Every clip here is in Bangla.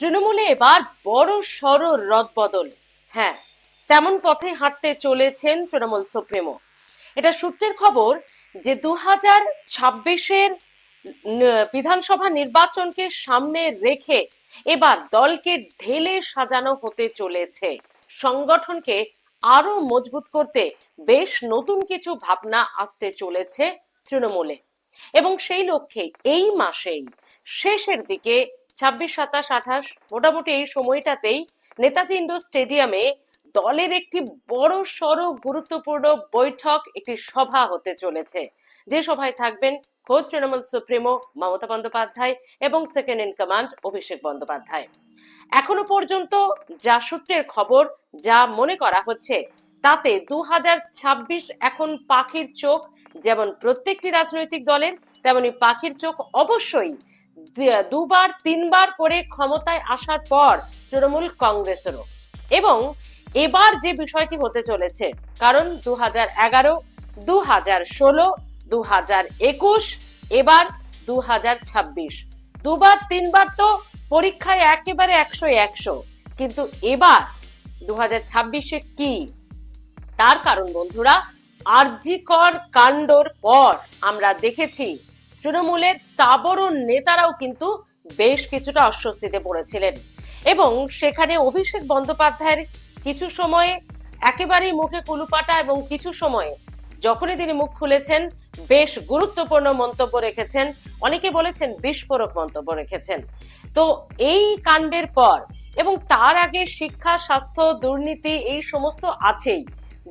তৃণমূলে এবার বড় সড় রদবদল। হ্যাঁ তেমন পথে হাঁটতে চলেছেন তৃণমূল সুপ্রিমো। এটা সূত্রের খবর যে দু হাজার ছাব্বিশের বিধানসভা নির্বাচনকে সামনে রেখে এবার দলকে ঢেলে সাজানো হতে চলেছে। সংগঠনকে আরও মজবুত করতে বেশ নতুন কিছু ভাবনা আসতে চলেছে তৃণমূলে। এবং সেই লক্ষ্যে এই মাসেই শেষের দিকে ছাব্বিশ, সাতাশ, আঠাশ, মোটামুটি এই সময়টাতেই নেতাজি ইন্ডোর স্টেডিয়ামে দলের একটি বড়, সড়, গুরুত্বপূর্ণ বৈঠক, একটি সভা হতে চলেছে। যে সভায় থাকবেন খোদ তৃণমূল সুপ্রিমো মমতা বন্দ্যোপাধ্যায় এবং second in command Abhishek Bandyopadhyay. এখনও পর্যন্ত যা সূত্রের খবর, যা মনে করা হচ্ছে, তাতে দু হাজার ছাব্বিশ এখন পাখির চোখ, যেমন প্রত্যেকটি রাজনৈতিক দলের, তেমনি পাখির চোখ অবশ্যই দুবার, তিনবার করে ক্ষমতায় আসার পর তৃণমূল কংগ্রেসেরও। এবং এবার যে বিষয়টি হতে চলেছে, কারণ দু হাজার এগারো দু হাজার ষোলো দু হাজার একুশ, এবার দু হাজার ছাব্বিশ। দুবার, তিনবার তো পরীক্ষায় একেবারে একশো একশো। কিন্তু এবার দু হাজার ছাব্বিশে কি? তার কারণ বন্ধুরা আরজিকর কাণ্ডর পর আমরা দেখেছি তৃণমূলের তাবড় নেতারাও কিন্তু বেশ কিছুটা অস্বস্তিতে পড়েছিলেন। এবং সেখানে অভিষেক বন্দ্যোপাধ্যায়ের কিছু সময়ে একেবারেই মুখে কুলুপাটা এবং কিছু সময়ে যখনই তিনি মুখ খুলেছেন, বেশ গুরুত্বপূর্ণ মন্তব্য রেখেছেন। অনেকে বলেছেন বিস্ফোরক মন্তব্য রেখেছেন। তো এই কাণ্ডের পর এবং তার আগে শিক্ষা, স্বাস্থ্য, দুর্নীতি এই সমস্ত আছেই।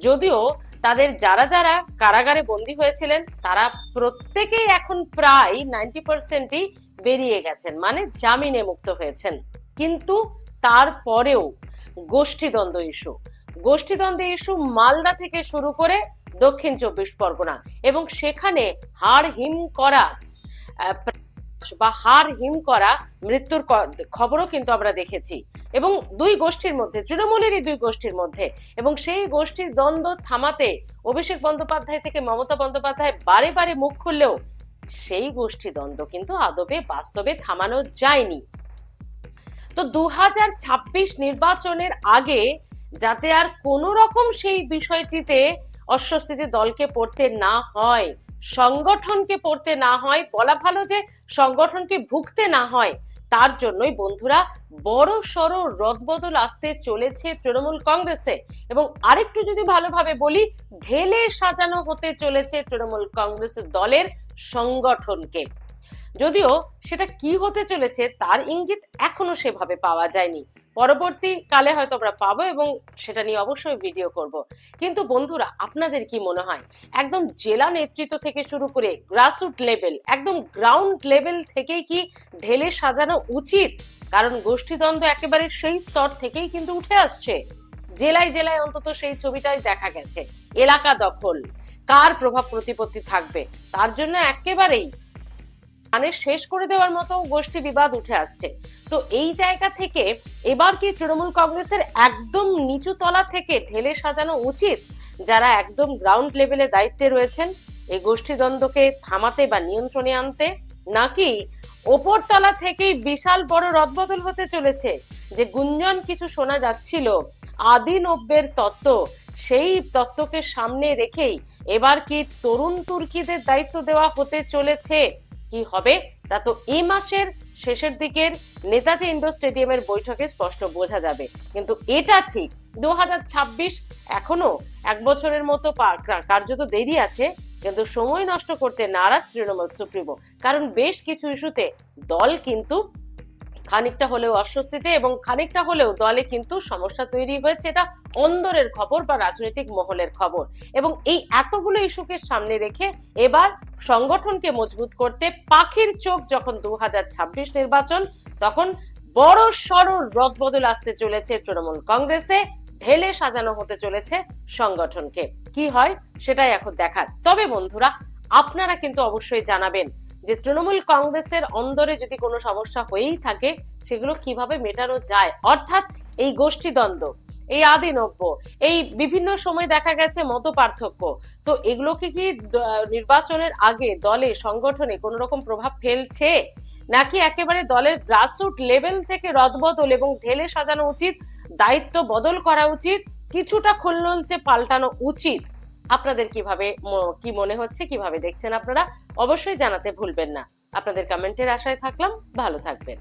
যদিও তাদের যারা যারা কারাগারে বন্দী হয়েছিলেন, তারা প্রত্যেকেই এখন প্রায় নাইনটি পার্সেন্টই বেরিয়ে গেছেন মানে জামিনে মুক্ত হয়েছেন। কিন্তু তারপরেও গোষ্ঠীদ্বন্দ্ব ইস্যু। গোষ্ঠীদ্বন্দ্ব ইস্যু মালদা থেকে শুরু করে দক্ষিণ চব্বিশ পরগনা এবং সেখানে হাড় হিম করা বা হাড় হিম করা মৃত্যুর খবরও কিন্তু আমরা দেখেছি। এবং দুই গোষ্ঠীর মধ্যে, তৃণমূলেরই দুই গোষ্ঠীর মধ্যে। এবং সেই গোষ্ঠীর দ্বন্দ্ব থামাতে অভিষেক বন্দ্যোপাধ্যায় থেকে মমতা বন্দ্যোপাধ্যায় বারে বারে মুখ খুললেও সেই গোষ্ঠী দ্বন্দ্ব কিন্তু আদবে বাস্তবে থামানো যায়নি। তো দু হাজার ছাব্বিশ নির্বাচনের আগে যাতে আর কোনো রকম সেই বিষয়টিতে অস্বস্তিতে দলকে পড়তে না হয়, সংগঠনকে পড়তে না হয়, বলা ভালো যে সংগঠনকে ভুগতে না হয় তার জন্যই বন্ধুরা বড় সড় রদবদল আসতে চলেছে তৃণমূল কংগ্রেসে। এবং আরেকটু যদি ভালোভাবে বলি, ঢেলে সাজানো হতে চলেছে তৃণমূল কংগ্রেস দলের সংগঠনকে। যদিও সেটা কি হতে চলেছে তার ইঙ্গিত এখনও সেভাবে পাওয়া যায়নি। পরবর্তী কালে হয়তো আমরা পাবো এবং সেটা নিয়ে অবশ্যই ভিডিও করব। কিন্তু বন্ধুরা, আপনাদের কি মনে হয়? একদম জেলা নেতৃত্ব থেকে শুরু করে গ্রাসরুট লেভেল একদম গ্রাউন্ড লেভেল থেকেই কি ঢেলে সাজানো উচিত? কারণ গোষ্ঠীদ্বন্দ্ব একেবারে সেই স্তর থেকেই কিন্তু উঠে আসছে। জেলায় জেলায় অন্তত সেই ছবিটাই দেখা গেছে। এলাকা দখল, কার প্রভাব প্রতিপত্তি থাকবে? তার জন্য একেবারেই মানে শেষ করে দেওয়ার মতো গোষ্ঠী বিবাদ উঠে আসছে। তো এই জায়গা থেকে এবার কি তৃণমূল কংগ্রেসের একদম নিচু তলা থেকে ঢেলে সাজানো উচিত, যারা একদম গ্রাউন্ড লেভেলে দায়িত্বে রয়েছেন? এই গোষ্ঠী দ্বন্দ্বকে থামাতে বা নিয়ন্ত্রণে আনতে নাকি ওপর তলা থেকেই বিশাল বড় রদবদল হতে চলেছে? যে গুঞ্জন কিছু শোনা যাচ্ছিল, আদি নব্যের তত্ত্ব, সেই তত্ত্বকে সামনে রেখেই এবার কি তরুণ তুর্কিদের দায়িত্ব দেওয়া হতে চলেছে? কি হবে তা তো এই মাসের শেষের দিকের নেতাজি ইন্ডোর স্টেডিয়ামের বৈঠকে স্পষ্ট বোঝা যাবে। কিন্তু এটা ঠিক দু হাজার ছাব্বিশ এখনও এক বছরের মতো কার্যত দেরি আছে, কিন্তু সময় নষ্ট করতে নারাজ তৃণমূল সুপ্রিমো। কারণ বেশ কিছু ইস্যুতে দল কিন্তু খানিকটা হলেও অস্বস্তিতে এবং খানিকটা হলেও দলে কিন্তু সমস্যা তৈরি হয়েছে। এটা অন্দরের খবর বা রাজনৈতিক মহলের খবর। এবং এই এতগুলো ইস্যুকে সামনে রেখে এবার সংগঠনকে মজবুত করতে পাখির চোখ যখন দু হাজার ছাব্বিশ নির্বাচন, তখন বড় সড় রদবদল আসতে চলেছে তৃণমূল কংগ্রেসে। ঢেলে সাজানো হতে চলেছে সংগঠনকে। কি হয় সেটাই এখন দেখার। তবে বন্ধুরা, আপনারা কিন্তু অবশ্যই জানাবেন যে তৃণমূল কংগ্রেসের অন্দরে যদি কোনো সমস্যা হয়েই থাকে, সেগুলো কীভাবে মেটানো যায়? অর্থাৎ এই গোষ্ঠীদ্বন্দ্ব, এই আদিনব্য, এই বিভিন্ন সময় দেখা গেছে মত পার্থক্য তো এগুলোকে কি নির্বাচনের আগে দলে, সংগঠনে কোনো রকম প্রভাব ফেলছে? নাকি একেবারে দলের গ্রাসরুট লেভেল থেকে রদবদল এবং ঢেলে সাজানো উচিত, দায়িত্ব বদল করা উচিত, কিছুটা খুলনলচে পাল্টানো উচিত? আপনাদের কীভাবে কি মনে হচ্ছে, কীভাবে দেখছেন আপনারা, অবশ্যই জানাতে ভুলবেন না। আপনাদের কমেন্টের আশায় থাকলাম, ভালো থাকবেন।